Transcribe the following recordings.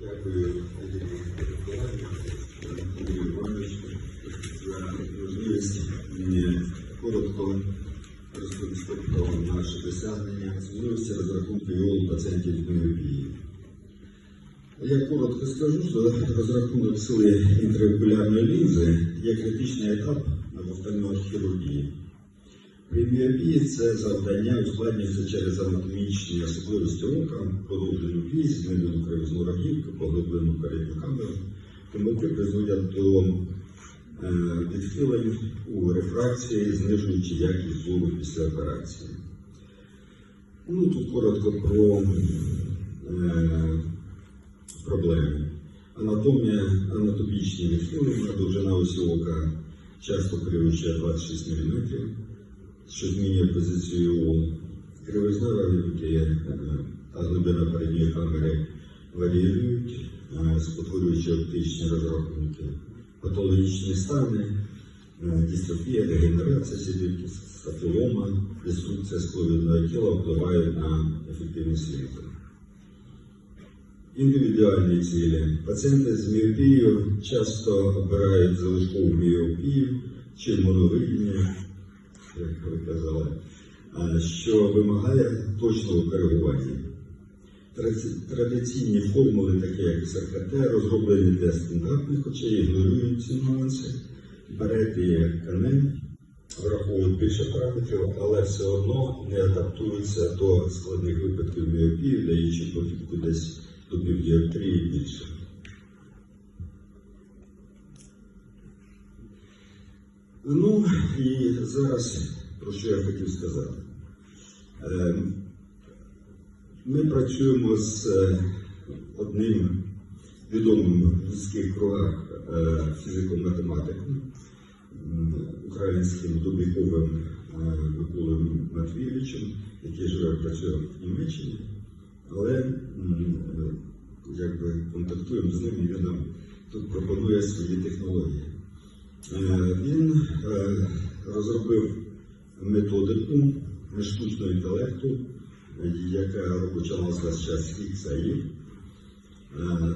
Дякую, Андрій Іванович, за можливість мені коротко про наше досягнення можливості розрахунку ІОЛ пацієнтів міопії. Я коротко скажу, що розрахунок сили інтраокулярної лінзи є критичний етап двосторонньої хірургії. При це завдання ускладнюється через анатомічні особливості ока, подовжену вісь, змінену кривизну рогівку, поглиблену передню камеру. Помилки призводять до е, відхилень у рефракції, знижуючи якість зору після операції. Ну, тут коротко про е, проблеми. Анатомія, анатомічні відхилення, довжина осі ока часто перевищує 26 мм, що змінює позицію кривизна рогівки та глибина передньої камери варіюють, е, спотворюючи оптичні розрахунки, патологічні стани, е, дистрофія, дегенерація сідівки, стафілома, деструкція скловідного тіла впливають на ефективність лікаря. Індивідуальні цілі. Пацієнти з міопією часто обирають залишкову міопію чи моновидіння, як ви казали, що вимагає точного коригування. Традиційні формули, такі як СРКТ, розроблені для стандартних, хоча ігнорують ці нюанси. Берет і КНН враховують більше параметрів, але все одно не адаптуються до складних випадків міопії, даючи похибку десь до півдіоптрії більше. Ну і зараз про що я хотів сказати. Ем, Ми працюємо з е, одним відомим в міських кругах е, фізиком-математиком, українським Дубіковим е, Миколою Матвійовичем, який живе працює в Німеччині, але якби контактуємо з ним і він нам тут пропонує свої технології. Е, Він е, розробив методику штучного інтелекту, яка робоча назва зараз XAI, е,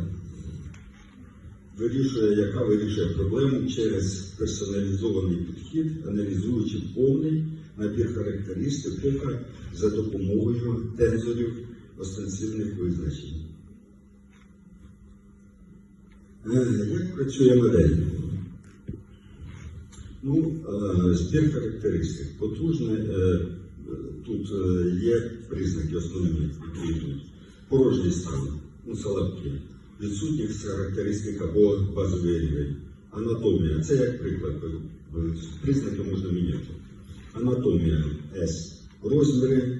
вирішує, яка вирішує проблему через персоналізований підхід, аналізуючи повний набір характеристик за допомогою тензорів остенсивних визначень. Як працює модель? Ну, е, збір характеристик. Потужне, е, тут е, є признаки основні, йдуть. Порожній стан, ну, салапки, відсутність характеристик або базовий рівень. Анатомія, це як приклад, признаки можна міняти. Анатомія С. Розміри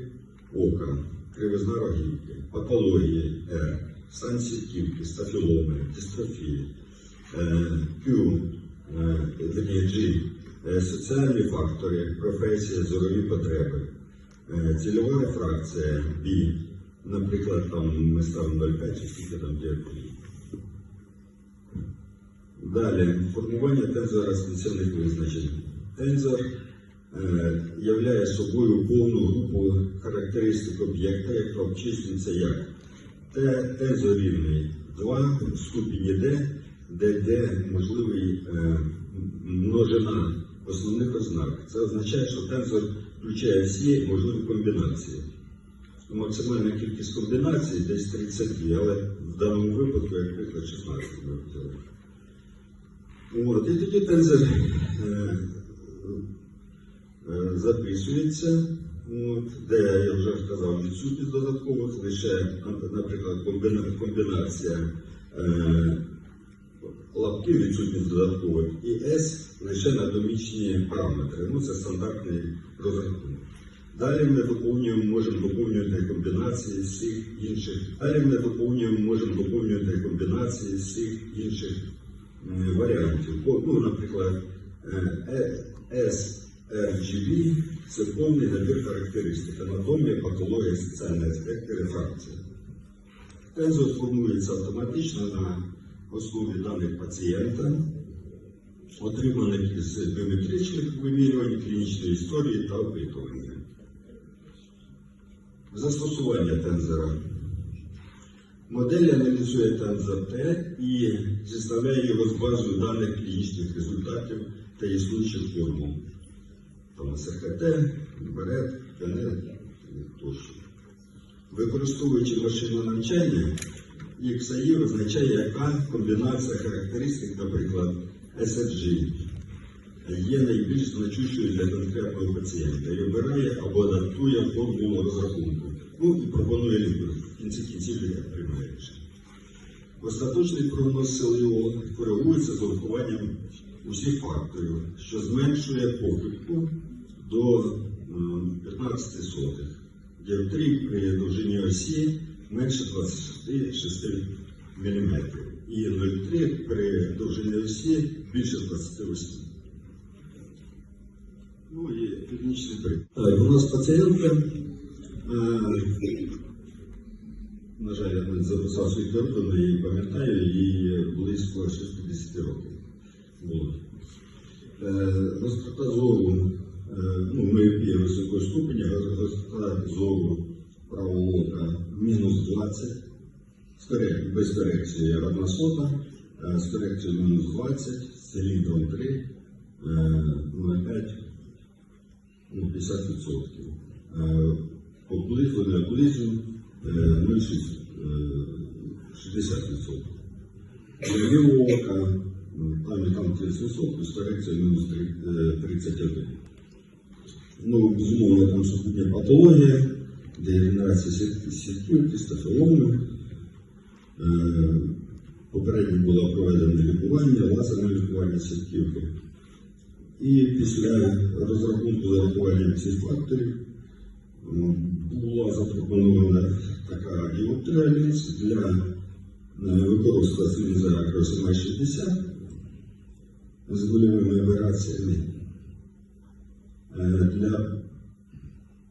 ока, кривизна рогівки, патології Р, стан сітківки, стафіломи, дистрофії, е, Q, е, G, е, соціальні фактори, професія, зорові потреби, е, цільова рефракція B, наприклад, там ми ставимо 0,5 чи скільки там діапазон. Далі, формування тензора спеціальних визначень. Тензор е, являє собою повну групу характеристик об'єкта, яка обчислюється як Т тензор рівний 2 в ступені D, де D можливий е, множина основних ознак. Це означає, що тензор включає всі можливі комбінації. Максимальна кількість комбінацій десь 32, але в даному випадку, як приклад, 16. От, і тоді тензор е, е, записується, от, де я вже сказав, відсутність додаткових, лише, наприклад, комбінація лапки відсутність додаткових і S лише на домічні параметри. Ну, це стандартний розрахунок. Далі ми виповнюємо, можемо виповнювати комбінації всіх інших. Далі ми виповнюємо, можемо виповнювати комбінації всіх інших варіантів. Ну, наприклад, е, е, SRGB – це повний набір характеристик. Анатомія, патологія, соціальні аспекти, рефракція. Тензор формується автоматично на основі даних пацієнта, отриманих з біометричних вимірювань, клінічної історії та опитування. Застосування тензора. Модель аналізує ТНЗТ і зіставляє його з базою даних клінічних результатів та існуючих формул. Там СРКТ, БРЕД, КНЕТ тощо. Використовуючи машинне навчання, XAI визначає, яка комбінація характеристик, наприклад, SRG, є найбільш значущою для конкретного пацієнта і обирає або адаптує формулу розрахунку. Ну і пропонує лікар. В кінці кінців лікар рішення. Остаточний прогноз СЛО коригується з урахуванням усіх факторів, що зменшує похибку до е, 15 сотих. Діоптрій при довжині осі менше 26 мм. І 0,3 при довжині осі більше 28 Ну і клінічний приклад. У нас пацієнтка, е, на жаль, я не записав свій телефон, я її пам'ятаю, їй близько 60 років було. Гострота зору, ну, миопія високої ступені, гострота зору правого ока мінус 20, з без корекції одна сота, е, з корекцією мінус 20, з циліндром 3, е, 0,5, ну, 50%. Е, Облизу, не облизу, е, 0,6, е, 60%. Для лівого ока, там і там 30%, з корекцією мінус е, 31. Ну, безумовно, там супутня патологія, дегенерація сітки- сітківки, стафіломи. Е, Попередньо було проведено лікування, лазерне лікування сітківки. І після розрахунку зарахування цих факторів була запропонована така діоптріальність для е, використання лінзи акросима 60 з нульовими операціями. Е, Для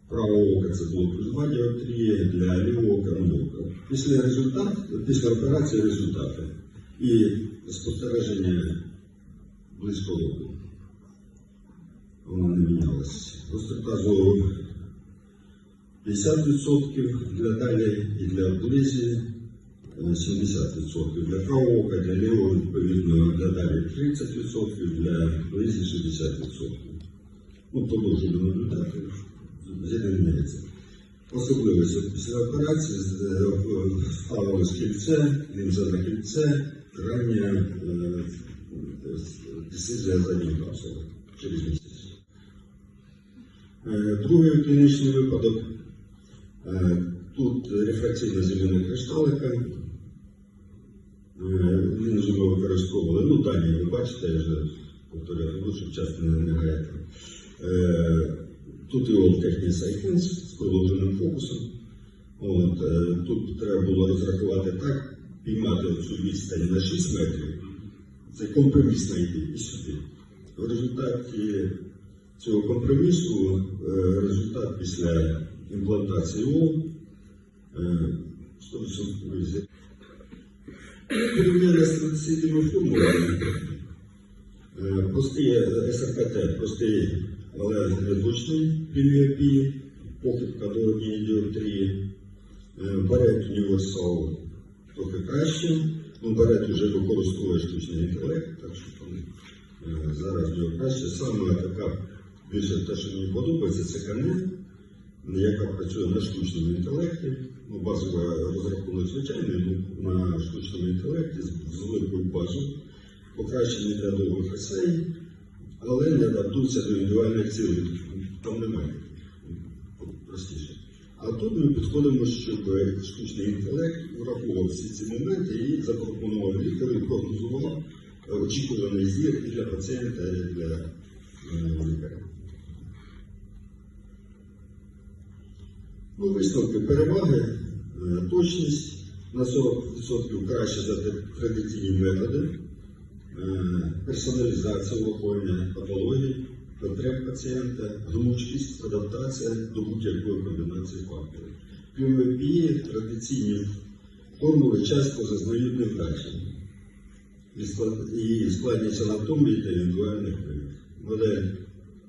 правого ока це було плюс 2 діоптрії, для лівого ока 0. Після, результат, після операції результати і спостереження близько року. Вона не мінялася. Гострота зору 50% для далі і для близі е, 70%. Для правого ока, для лівого, відповідно, для далі 30%, для близі 60%. Ну, продовжуємо наблюдати, Змінюється. Особливості після операції е, ставилось кільце, на кільце, рання е, десизія задньої капсули через місяць. Е, Другий клінічний випадок. Е, Тут рефракційна зелена кришталика. Е, Лінзу ми використовували. Ну, дані ви бачите, я вже повторяю, лучше вчасно не не гаяти. Е, Тут і Technics Сайкінс з продовженим фокусом. От, е, тут треба було розрахувати так, піймати цю відстань на 6 метрів. Це компроміс знайти і сюди. В результаті цього компромісу е, результат після імплантації ООН е, 100% зі- Порівняння з традиційними формулами. Простий е, СРКТ, простий, незручний при міопії, похибка до однієї діоптрії. Барет універсал трохи краще. Ну, Барет вже використовує штучний інтелект, так що там е, зараз в нього краще. Саме така більше те, що мені подобається, це КНЕ, яка працює на штучному інтелекті. Ну, базовий розрахунок звичайний, ну, на штучному інтелекті з, великою базою, покращені для довгих есей, але не адаптуються до індивідуальних цілей. Там немає простіше. А тут ми підходимо, щоб штучний інтелект враховував всі ці моменти і запропонував лікарю, і прогнозував е, очікуваний зір і для пацієнта, і для е, лікаря. Ну, висновки переваги, е, точність на 40% краще за традиційні методи, персоналізація врахування патологій, потреб пацієнта, гнучкість, адаптація до будь-якої комбінації факторів. При традиційні формули часто зазнають невдачі і складність анатомії та індивідуальних виявів. Модель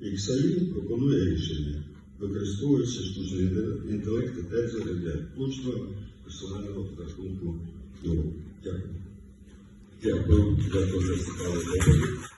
XAI пропонує рішення, використовуючи штучний інтелект і тензори для точного персонального розрахунку. Ну, дякую. Дякую, дякую за цікаву доповідь.